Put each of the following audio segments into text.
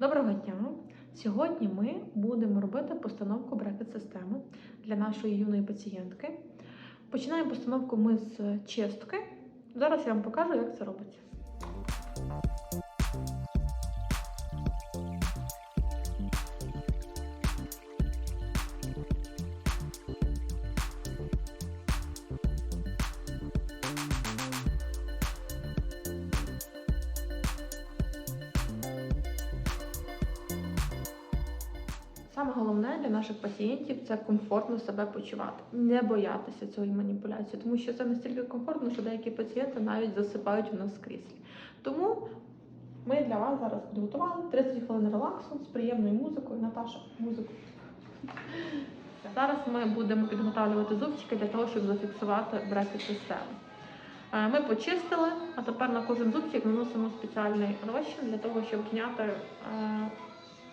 Доброго дня! Сьогодні ми будемо робити постановку брекет-системи для нашої юної пацієнтки. Починаємо постановку ми з чистки. Зараз я вам покажу, як це робиться. Саме головне для наших пацієнтів це комфортно себе почувати, не боятися цієї маніпуляції, тому що це настільки комфортно, що деякі пацієнти навіть засипають у нас в кріслі. Тому ми для вас зараз підготували 30 хвилин релаксу з приємною музикою. Наташа, музику. Зараз ми будемо підготовлювати зубчики для того, щоб зафіксувати брекет системи. Е, Ми почистили, а тепер на кожен зубчик наносимо спеціальний розчин для того, щоб зняти е,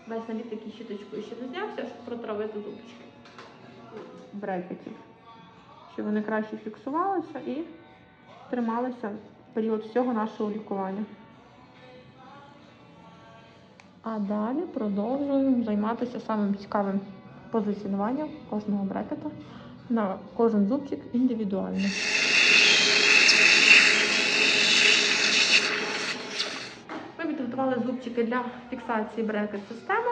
весь наліт, який щіточкою ще не знявся, щоб протравити зубчики брекетів. Щоб вони краще фіксувалися і трималися в період всього нашого лікування. А далі продовжуємо займатися самим цікавим позиціонуванням кожного брекета на кожен зубчик індивідуально. Ми підготували зубчики для фіксації брекет-системи.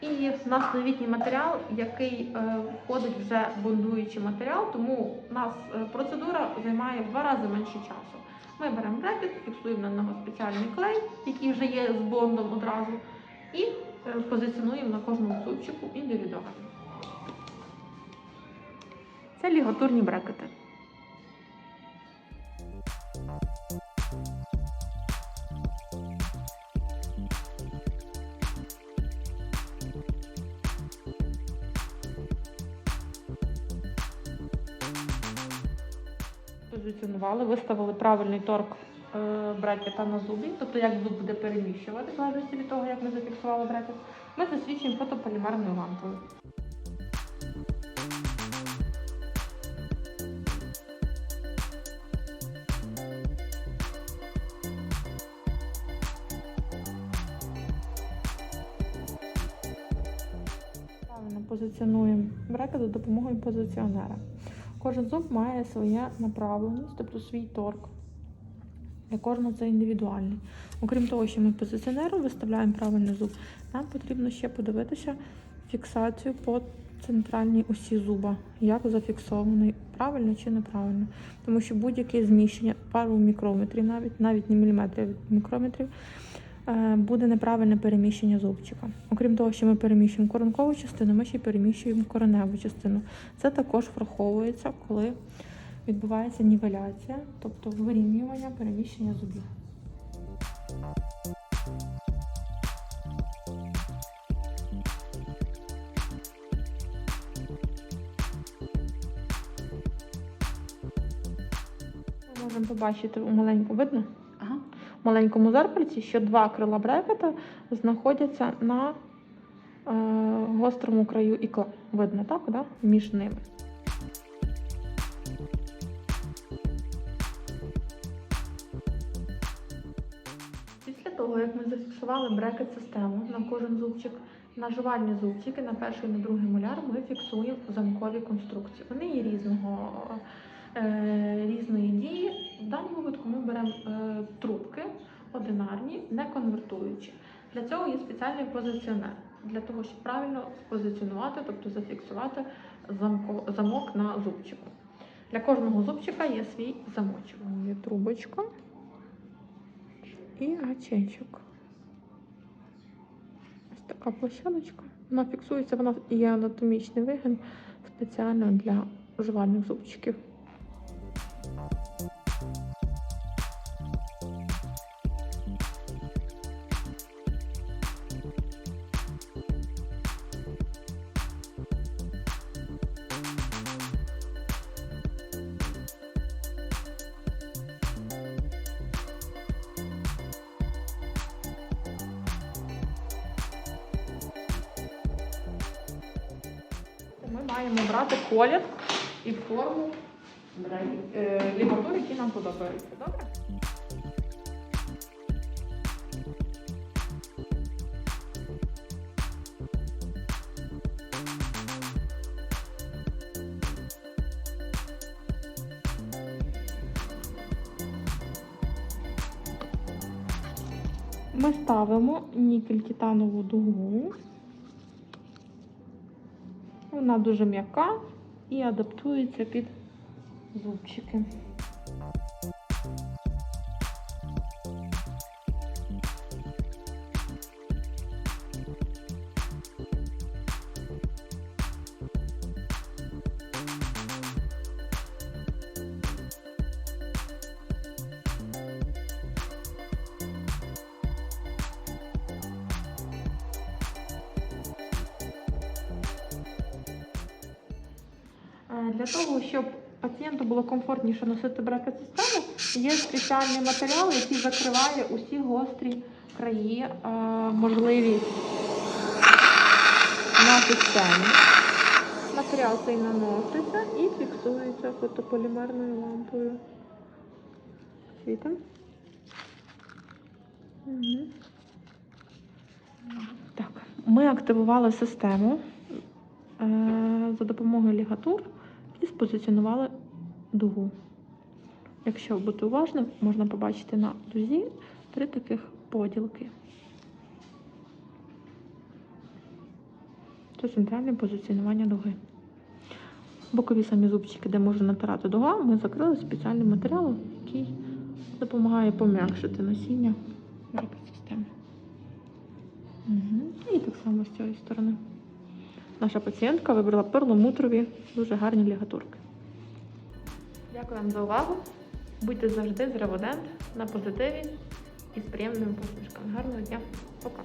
І в нас новітній матеріал, який е, входить вже бондуючий матеріал, тому у нас е, процедура займає в два рази менше часу. Ми беремо брекет, фіксуємо на нього спеціальний клей, який вже є з бондом одразу, і е, позиціонуємо на кожному зубчику індивідуально. Це лігатурні брекети. Позиціонували, виставили правильний торк е, брекета на зубі, тобто як зуб буде переміщувати, в залежності від того, як ми зафіксували брекет, ми засвідчуємо фотополімерною лампою. Позиціонуємо брекет за допомогою позиціонера. Кожен зуб має своє направленість, тобто свій торк. Для кожного це індивідуальний. Окрім того, що ми позиціонером виставляємо правильний зуб, нам потрібно ще подивитися фіксацію по центральній осі зуба, як зафіксований, правильно чи неправильно. Тому що будь-яке зміщення пару мікрометрів, навіть навіть не міліметрів, а мікрометрів, буде неправильне переміщення зубчика. Окрім того, що ми переміщуємо коронкову частину, ми ще й переміщуємо кореневу частину. Це також враховується, коли відбувається нівеляція, тобто вирівнювання переміщення зубів. Можемо побачити у маленькому видно? Маленькому зеркальці, що два крила брекета знаходяться на е, гострому краю ікла. Видно, так? Да? Між ними. Після того, як ми зафіксували брекет-систему на кожен зубчик, на жувальні зубчики, на перший і на другий моляр, ми фіксуємо замкові конструкції. Вони є різного, е, різної дії. В даному випадку ми беремо е, трубки одинарні, не конвертуючі. Для цього є спеціальний позиціонер, для того, щоб правильно спозиціонувати, тобто зафіксувати замок на зубчику. Для кожного зубчика є свій замочок. Є трубочка і гачечок. Ось така площадочка. Вона фіксується, вона є анатомічний вигін спеціально для жувальних зубчиків. ми маємо брати колір і форму е, лібортур, які нам подобаються. Добре? Ми ставимо нікель титанову дугу. Вона дуже м'яка і адаптується під зубчики. Для того, щоб пацієнту було комфортніше носити брекет-систему, є спеціальний матеріал, який закриває усі гострі краї, е, можливі на системі. Матеріал цей наноситься і фіксується фотополімерною лампою. Так, ми активували систему е, за допомогою лігатур і спозиціонували дугу. Якщо бути уважним, можна побачити на дузі три таких поділки. Це центральне позиціонування дуги. Бокові самі зубчики, де можна натирати дуга, ми закрили спеціальним матеріалом, який допомагає пом'якшити носіння системи. Угу. І так само з цієї сторони. Наша пацієнтка вибрала перламутрові, дуже гарні лігатурки. Дякую вам за увагу. Будьте завжди з Реводент на позитиві і з приємними посмішками. Гарного дня. Пока.